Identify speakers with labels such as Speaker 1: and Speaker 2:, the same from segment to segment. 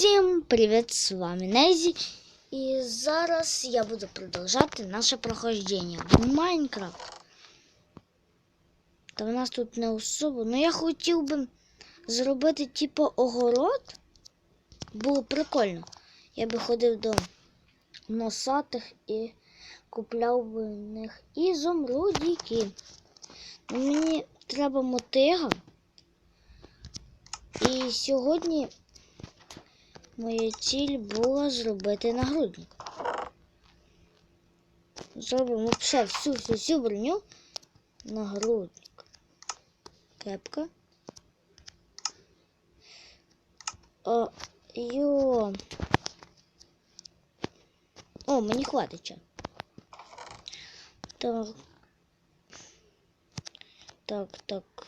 Speaker 1: Всім привіт! З вами Незі. І зараз я буду продовжати наше проходження в Майнкрафт. Та в нас тут не особо. Ну я хотів би зробити типу огород. Було прикольно. Я би ходив до носатих і купляв би в них ізумрудіки. Мені треба мотига. І сьогодні моя ціль була зробити нагрудник. Зробимо все, всю, всю, всю броню. Нагрудник. Кепка. О, йо. О, мені хватить. Так. Так, так.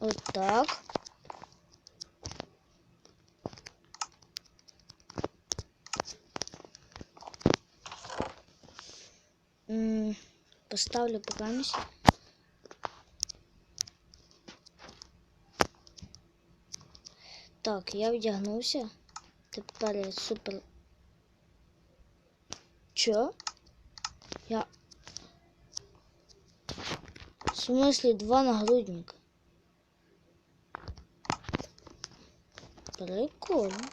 Speaker 1: Отак. М, Поставлю покамість. Так, я вдягнувся. Тепер я супер. Чо? Я. В смысле два нагрудника? Прикольно.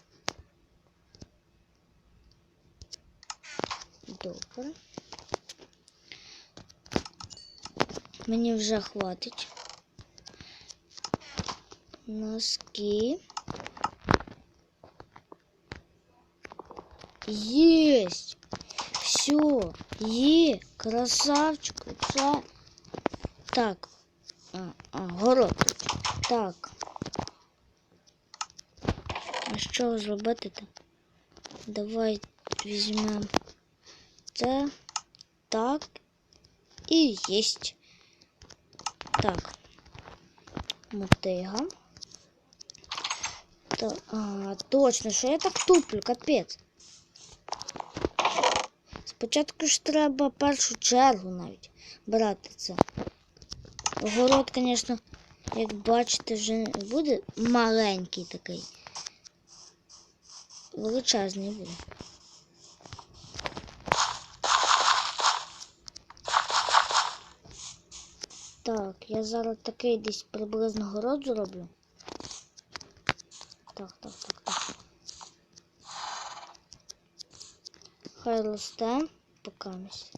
Speaker 1: Добре. Мені вже хватить. Носки. Есть. Все. Є. Красавчик. Це. Так. А, а, город. Так. А що зробити-то? Давай візьмемо це. Так. І єсть. Так. Мотига. Та, а, точно, що я так туплю, капець. Спочатку ж треба першу чергу навіть брати це. Огород, звісно, як бачите, вже буде маленький такий. Величезний буде. Так, я зараз такий десь приблизно город зроблю. Так, так, так, так. Хай росте покамість.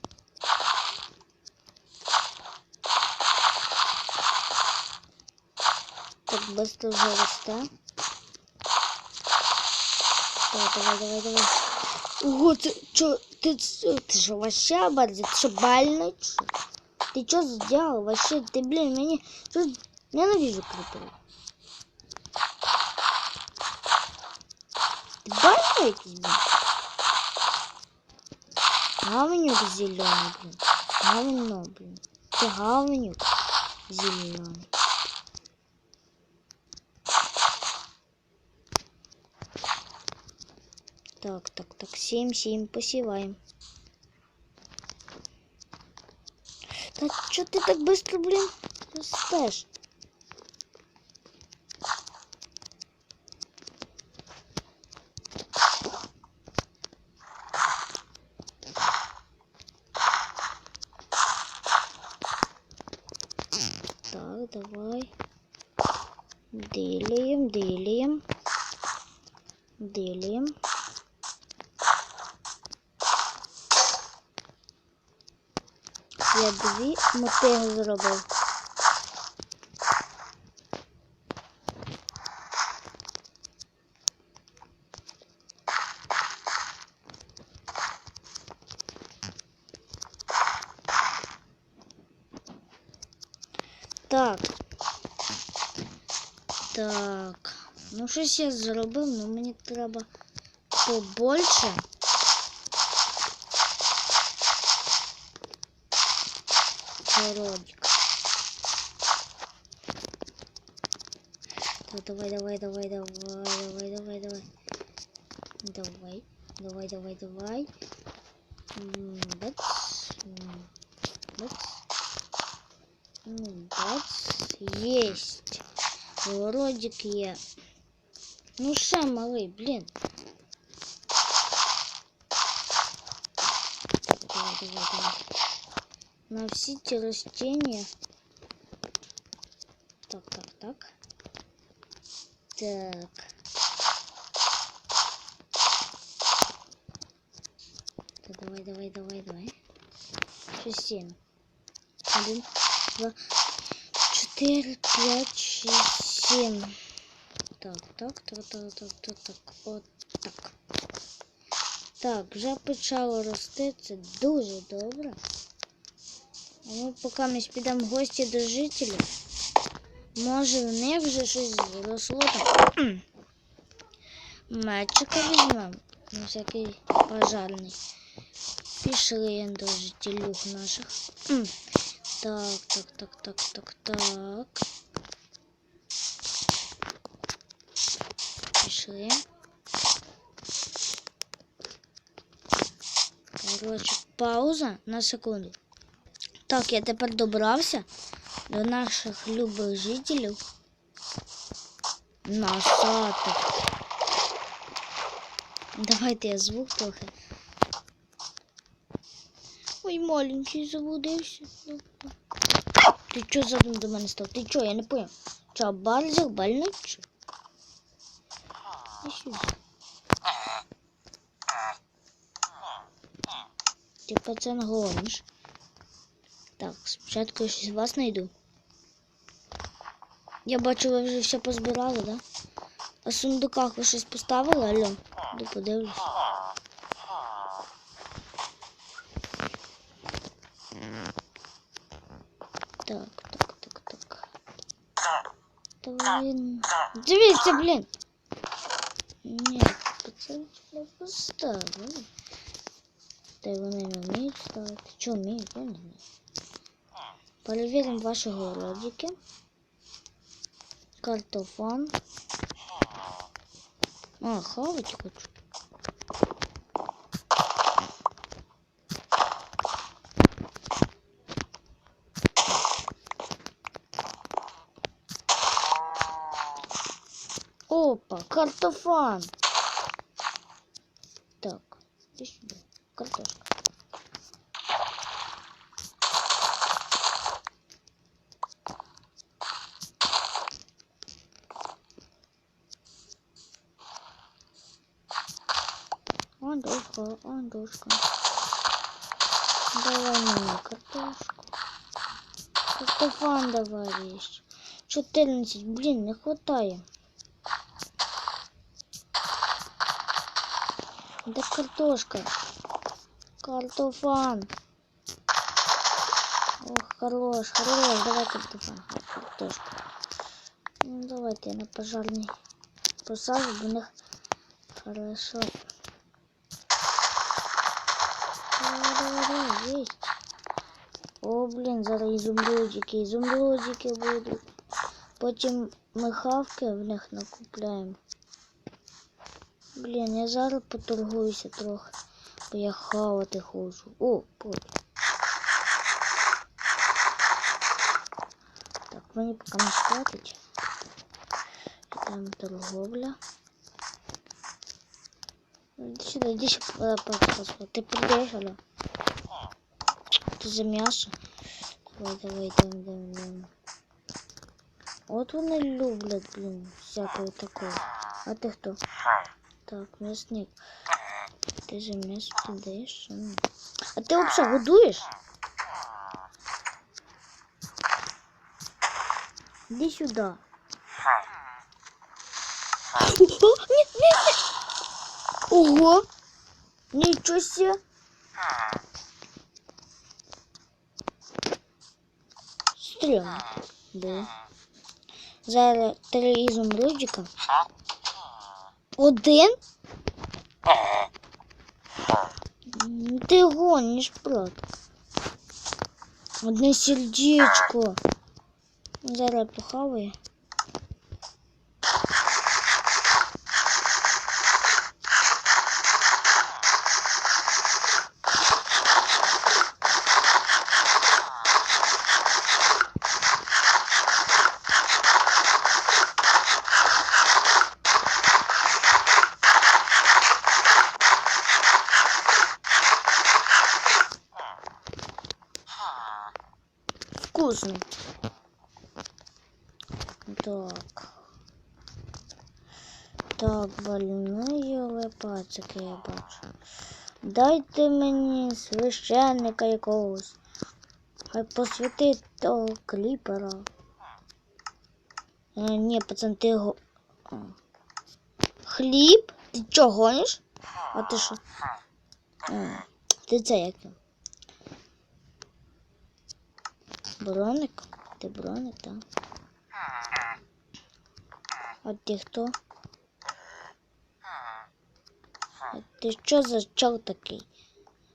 Speaker 1: Так, быстро вже росте. Так, давай, давай, давай. Ого, ти чо, ти, ц- ти що, вообще оборзел? Ти що, больной, чи що? Ты что сделал вообще? Ты, блин, меня... Что... Ненавижу криперов. Ты якийсь, блин? Говнюк зеленый, блин. Говно, блин. Ты говнюк зеленый. Так, так, так, 7-7 посеваем. Да что ты так быстро, блин, растешь? Так, давай. Делаем, делаем. Делаем. Я дві мотиги зробив. Так. Так. Ну, щось я зробив, але мені треба побольше. Городик. Так, давай, давай, давай, давай, давай, давай, давай. Давай, давай, давай, давай. Бац. Бац. Бац. Есть. Городик є. Ну ще малий, блін. Давай, давай, давай. На всі ті растения. Так, так, так. Так. Так, давай, давай, давай, давай. Семь. Один, два, четыре, пять, шесть, семь. Так, так, так, так, так, так, так, от так. Так, вже почало рости, це дуже добре. А ми поки ми підемо в гості до жителів. Може в них вже щось зросло так. Мечика візьмемо. На всякий пожарний. Пішли до жителюх наших. Так, так, так, так, так, так. Пішли. Короче, пауза на секунду. Так, я тепер добрався до наших любих жителів. Носатих. Давайте я звук трохи. Ой, маленький заблудився. Ти чо задом до мене став? Ти чо, я не понял. Чо, барзик больний? Сюди. Ти пацан гониш. Так, спочатку я щось вас знайду. Я бачу, ви вже все позбирали, да? А сундуках ви щось поставили, алло? Іду подивлюсь. Так, так, так, так. Та блін. Дивіться, блін. Ні, пацан не поставили. Та й вони не вміють ставити. Чого вміють, я не знаю. Перевіримо ваші городики. Картофан. А, хавать хочу. Опа, картофан. Так, сюда. Картошка. Андушка, Андушка. Давай мне картошку. Картофан давай есть. 14, блин, не хватает. Да картошка. Картофан. Ох, хорош, хорош. Давай картофан. Картошка. Ну, давайте на пожарный посажу, у хорошо. Давай, давай, давай, есть. О, блін, зараз ізумрудики, ізумрудики будуть. Потім ми хавки в них накупляємо. Блін, я зараз поторгуюся трохи, бо я хавати хочу. О, потім. Так, мені поки не хватить. Там торговля. Сюда, иди сюда, пожалуйста. Ты придешь, алло? Ты за мясо? Давай, давай, давай, давай, давай. От вони люблять, блін, всякого такого. А ти хто? Так, м'ясник. Ти за м'ясо продаєш? Що ні? А ти взагалі годуєш? Іди сюди. О, ні, ні, ні. Ого! Нічого себе! Стрьомно. Да. Зараз три ізумрудика. Один? ты Ти гониш, брат. Одне сердечко. Зараз похаваю. Так. Так, больные пацики я бачу. Дайте мені священника якогось. Хай посвятить того кліпера. Е, ні, пацан, ти його. Хліб? Ти чо гониш? А ти що? А, ти це як? Броник? Ти броник, так? А ти хто? А ти що за чел такий?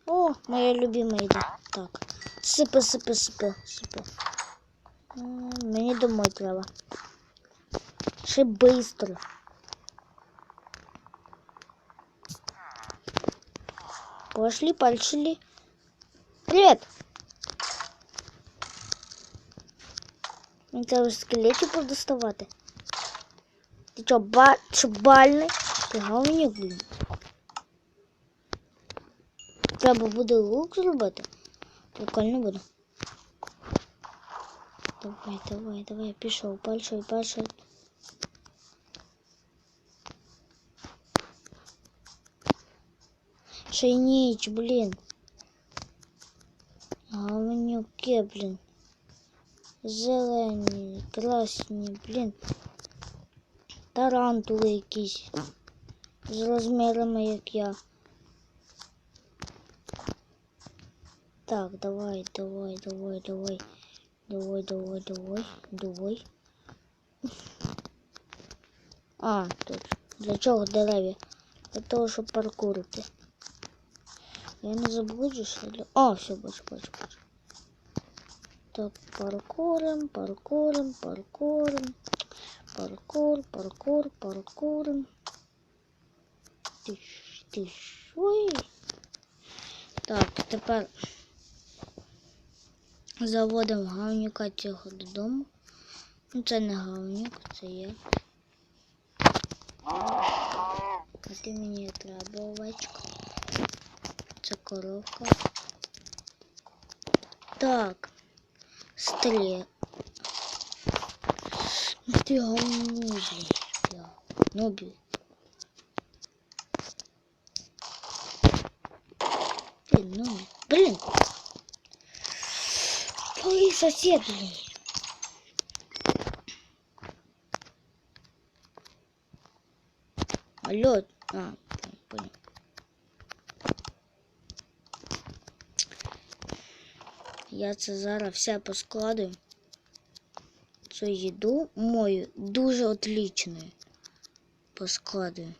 Speaker 1: О, моя любима йде. Так. Сипи, сипи, сипи, сипи. М, Мені домой треба. Ще быстро. Пошли, пошли. Привет! Мені треба скелетів подоставати. Ти чо, ба... що бальний? Ти говнюк, блін. Треба буде лук зробити. Прикольно буде. Давай, давай, давай, пішов, пальшой, пальшой. Ще й ніч, блін. Говнюки, блін. Зелені, красні, блін. Тарантули якісь. З розмірами, як я. Так, давай, давай, давай, давай. Давай, давай, давай, давай. А, тут. Для чого дерев'я? Для того, щоб паркурити. Я не заблуджусь. Для... О, все, бачу, бачу, бачу. Так, паркурим, паркурим, паркурим. Паркур, паркур, паркурим. Тиш, тиш. Ой. Так, тепер заводимо гавнюка цього додому. Ну, це не гавнюк, це є. А ти мені треба овечка. Це коровка. Так. Стріл. Ну Ти говнюзий. я. Ну, блін. Блін, ну, блін. Ой, сосед, блин. Алло. А, понял. Я це зараз все Цю їду мою дуже отличною. Поскладую.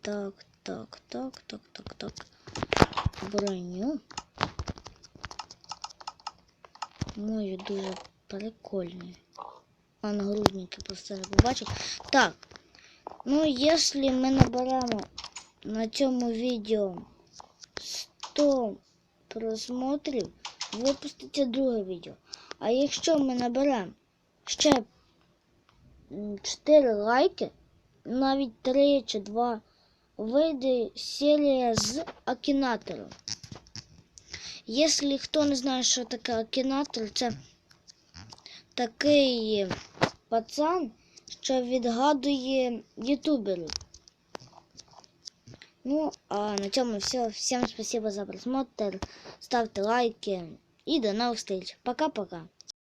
Speaker 1: Так, так, так, так, так, так. Броню. Мою дуже прикольні. А нагрудники просто побачив. Так. Ну, якщо ми наберемо на цьому відео 100 просмотрів, випуститься друге відео. А якщо ми наберемо ще 4 лайки, навіть 3 чи 2, вийде серія з акінатором. Якщо хто не знає, що таке акінатор, це такий пацан, що відгадує ютуберів. Ну, а на цьому все. Всем спасибо за просмотр. Ставте лайки і до новых встреч. Пока-пока.